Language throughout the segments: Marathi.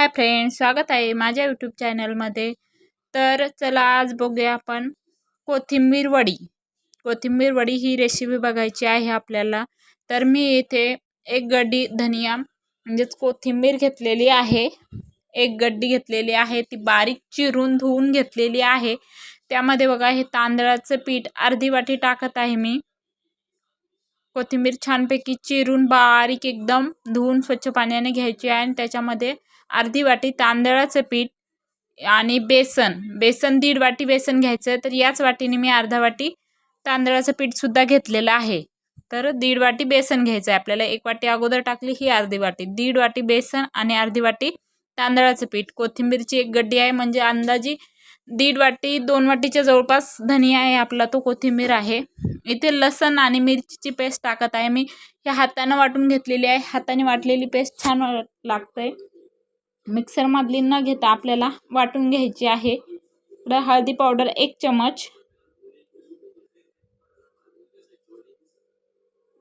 हाय फ्रेंड्स स्वागत आहे माझ्या यूट्यूब चॅनलमध्ये. तर चला आज बघूया आपण कोथिंबीर वडी. कोथिंबीर वडी ही रेसिपी बघायची आहे आपल्याला. तर मी इथे एक गड्डी धनिया म्हणजेच कोथिंबीर घेतलेली आहे. एक गड्डी घेतलेली आहे ती बारीक चिरून धुवून घेतलेली आहे. त्यामध्ये बघा हे तांदळाचं पीठ अर्धी वाटी टाकत आहे मी. कोथिंबीर छानपैकी चिरून बारीक एकदम धुवून स्वच्छ पाण्याने घ्यायची आहे आणि त्याच्यामध्ये अर्धी वाटी तांदळाचं पीठ आणि बेसन बेसन दीड वाटी बेसन घ्यायचं. तर याच वाटीने मी अर्धा वाटी तांदळाचं पीठसुद्धा घेतलेलं आहे. तर दीड वाटी बेसन घ्यायचं आहे आपल्याला एक वाटी अगोदर टाकली ही अर्धी वाटी. दीड वाटी बेसन आणि अर्धी वाटी तांदळाचं पीठ. कोथिंबीरची एक गड्डी आहे म्हणजे अंदाजी दीड वाटी दोन वाटीच्या जवळपास धनिया आहे आपला तो कोथिंबीर आहे. इथे लसण आणि मिरचीची पेस्ट टाकत आहे मी. ह्या हातानं वाटून घेतलेली आहे. हाताने वाटलेली पेस्ट छान लागते मिक्सरमधली न घेता आपल्याला वाटून घ्यायची आहे. इकडं हळदी पावडर एक चमच.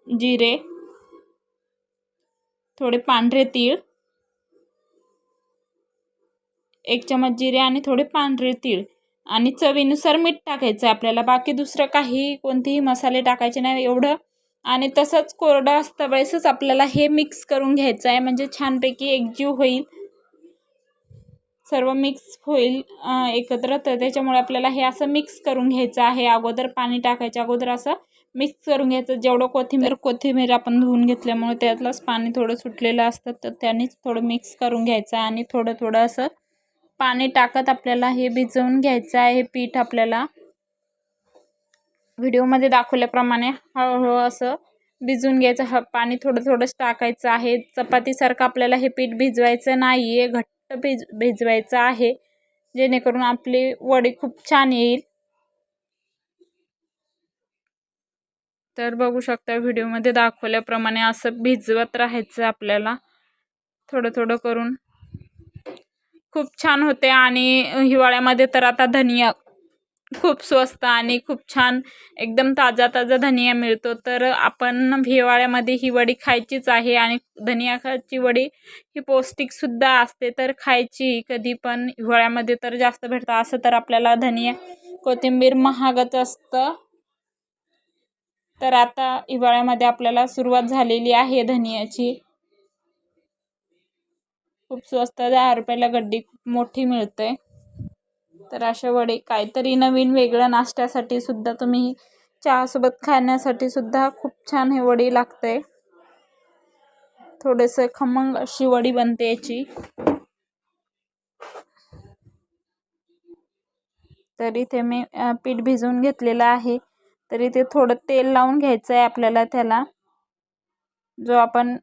जिरे. थोडे पांढरे तीळ. एक चमच जिरे आणि थोडे पांढरे तीळ. आणि चवीनुसार मीठ टाकायचं आहे आपल्याला. बाकी दुसरं काही कोणतेही मसाले टाकायचे नाही. एवढं. आणि तसंच कोरडं असता वेळेसच आपल्याला हे मिक्स करून घ्यायचं आहे. म्हणजे छानपैकी एकजीव होईल. सर्व मिक्स होईल एकत्र. तर त्याच्यामुळे आपल्याला हे असं मिक्स करून घ्यायचं आहे. अगोदर पाणी टाकायच्या अगोदर असं मिक्स करून घ्यायचं. जेवढं कोथिंबीर कोथिंबीर आपण धुवून घेतल्यामुळे त्यातलंच पाणी थोडं सुटलेलं असतं तर त्यानेच थोडं मिक्स करून घ्यायचं आणि थोडं थोडं असं पाणी टाकत आपल्याला हे भिजवून घ्यायचं आहे. हे पीठ आपल्याला व्हिडिओमध्ये दाखवल्याप्रमाणे हळूहळू असं भिजवून घ्यायचं. ह पाणी थोडं थोडंच टाकायचं आहे. चपातीसारखं आपल्याला हे पीठ भिजवायचं नाही आहे घट्ट भिज भिजवायचं आहे. जेणेकरून आपली वडी खूप छान येईल. तर बघू शकता व्हिडिओमध्ये दाखवल्याप्रमाणे असं भिजवत राहायचं आपल्याला. थोडं थोडं करून. खूप छान होते आणि हिवाळ्यामध्ये तर आता धनिया खूप स्वस्त आणि खूप छान एकदम ताजा ताजा धनिया मिळतो. तर आपण हिवाळ्यामध्ये ही वडी खायचीच आहे आणि धनियाची वडी ही पौष्टिकसुद्धा असते. तर खायची कधी पण हिवाळ्यामध्ये तर जास्त भेटतं. असं तर आपल्याला धनिया कोथिंबीर महागच असतं. तर आता हिवाळ्यामध्ये आपल्याला सुरुवात झालेली आहे धनियाची. खूप स्वस्त दहा रुपयाला गड्डी खूप मोठी मिळते. तर अशा वडे काहीतरी नवीन वेगळं नाश्त्यासाठी सुद्धा तुम्ही चहासोबत खाण्यासाठी सुद्धा खूप छान हे वडी लागते थोडेसे खमंग अशी वडी बनते याची. तर इथे मी पीठ भिजवून घेतलेलं आहे. तर इथे थोडं तेल लावून घ्यायचं आहे आपल्याला त्याला. जो आपण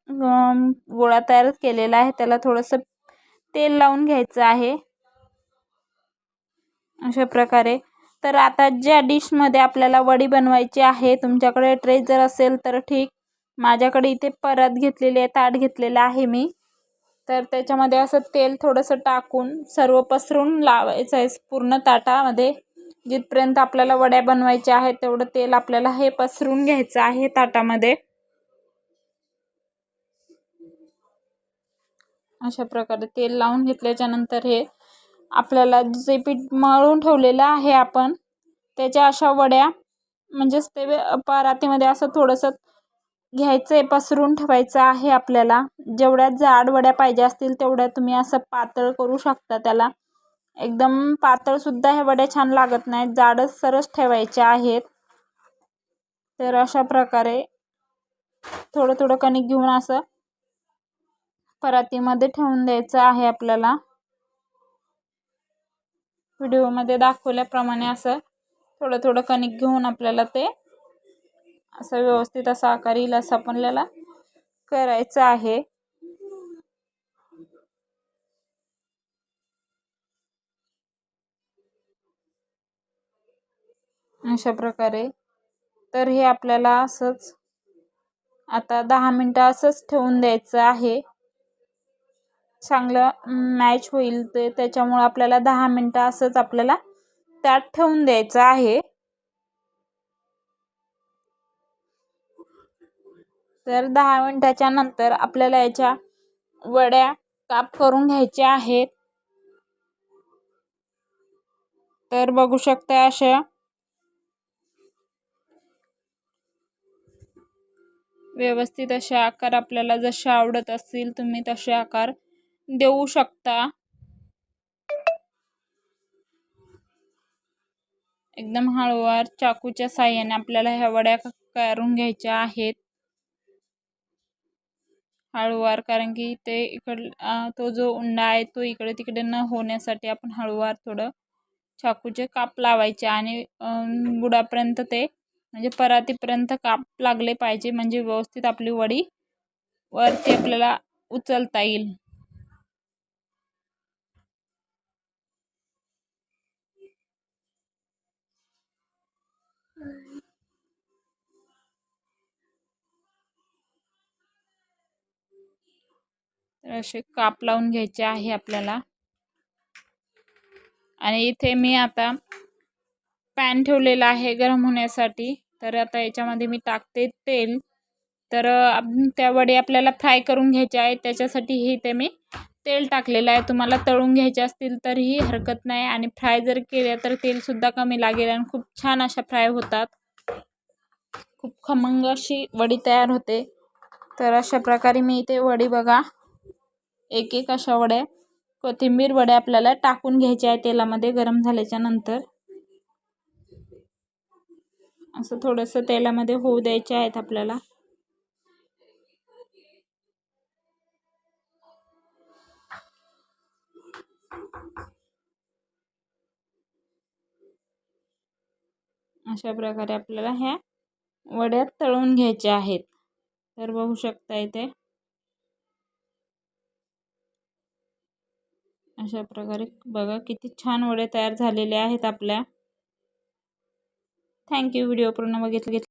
गोळा तयार केलेला आहे त्याला थोडंसं तेल लावून घ्यायचं आहे. अशा प्रकारे. तर आता ज्या डिशमध्ये आपल्याला वडी बनवायची आहे तुमच्याकडे ट्रे जर असेल तर ठीक. माझ्याकडे इथे परत घेतलेली आहे ताट घेतलेलं आहे मी. तर त्याच्यामध्ये असं तेल थोडंसं टाकून सर्व पसरून लावायचं आहे पूर्ण ताटामध्ये. जिथपर्यंत आपल्याला वड्या बनवायच्या आहेत तेवढं तेल आपल्याला हे पसरून घ्यायचं आहे ताटामध्ये. अशा प्रकारे तेल लावून घेतल्याच्या नंतर हे आपल्याला जे पीठ मळून ठेवलेलं आहे आपण त्याच्या अशा वड्या म्हणजेच ते परातीमध्ये असं थोडंसं घ्यायचं आहे पसरून ठेवायचं आहे आपल्याला. जेवढ्या जाड वड्या पाहिजे असतील तेवढ्या तुम्ही असं पातळ करू शकता त्याला. एकदम पातळसुद्धा ह्या वड्या छान लागत नाहीत. जाडच सरस ठेवायच्या आहेत. तर अशा प्रकारे थोडं थोडं कणिक घेऊन असं परातीमध्ये ठेवून द्यायचं आहे आपल्याला. व्हिडिओमध्ये दाखवल्याप्रमाणे असं थोडं थोडं कणिक घेऊन आपल्याला ते असं व्यवस्थित असा आकार येईल असं आपल्याला करायचं आहे. अशा प्रकारे. तर हे आपल्याला असंच आता दहा मिनटं असंच ठेवून द्यायचं आहे. चांगलं मॅच होईल ते त्याच्यामुळं आपल्याला दहा मिनटं असंच आपल्याला त्यात ठेवून द्यायचं आहे. तर दहा मिनटाच्या नंतर आपल्याला याच्या वड्या काप करून घ्यायचे आहेत. तर बघू शकता अशा व्यवस्थित असे आकार आपल्याला जसे आवडत असतील तुम्ही तसे आकार देऊ शकता. एकदम हळूवार चाकूच्या साह्याने आपल्याला ह्या वड्या करून घ्यायच्या आहेत. हळूवार कारण की ते इकड तो जो उंडा आहे तो इकडे तिकडे न होण्यासाठी आपण हळूवार थोडं चाकूचे काप लावायचे आणि बुडापर्यंत ते म्हणजे परातीपर्यंत काप लागले पाहिजे म्हणजे व्यवस्थित आपली वडी वरती आपल्याला उचलता येईल. तर असे काप लावून घ्यायचे आहे आपल्याला. आणि इथे मी आता पॅन ठेवलेला आहे गरम होण्यासाठी. तर आता याच्यामध्ये मी टाकते तेल. तर त्या वडे आपल्याला फ्राय करून घ्यायचे आहे त्याच्यासाठी हे ते मी तेल टाकलेलं आहे. तुम्हाला तळून घ्यायचे असतील तरीही हरकत नाही. आणि फ्राय जर केले तर तेलसुद्धा कमी लागेल आणि खूप छान अशा फ्राय होतात. खूप खमंग अशी वडी तयार होते. तर अशा प्रकारे मी इथे वडी बघा. एक एक अशा वड्या. कोथिंबीर वड्या आपल्याला टाकून घ्यायच्या आहे तेलामध्ये गरम झाल्याच्यानंतर. असं थोडंसं तेलामध्ये होऊ द्यायचे आहेत आपल्याला. अशा प्रकारे आपल्याला ह्या वड्यात तळून घ्यायच्या आहेत. तर बघू शकता इथे अशा प्रकारे बघा किती छान वडे तयार झालेले आहेत आपल्या. थँक्यू व्हिडिओ पूर्ण बघितले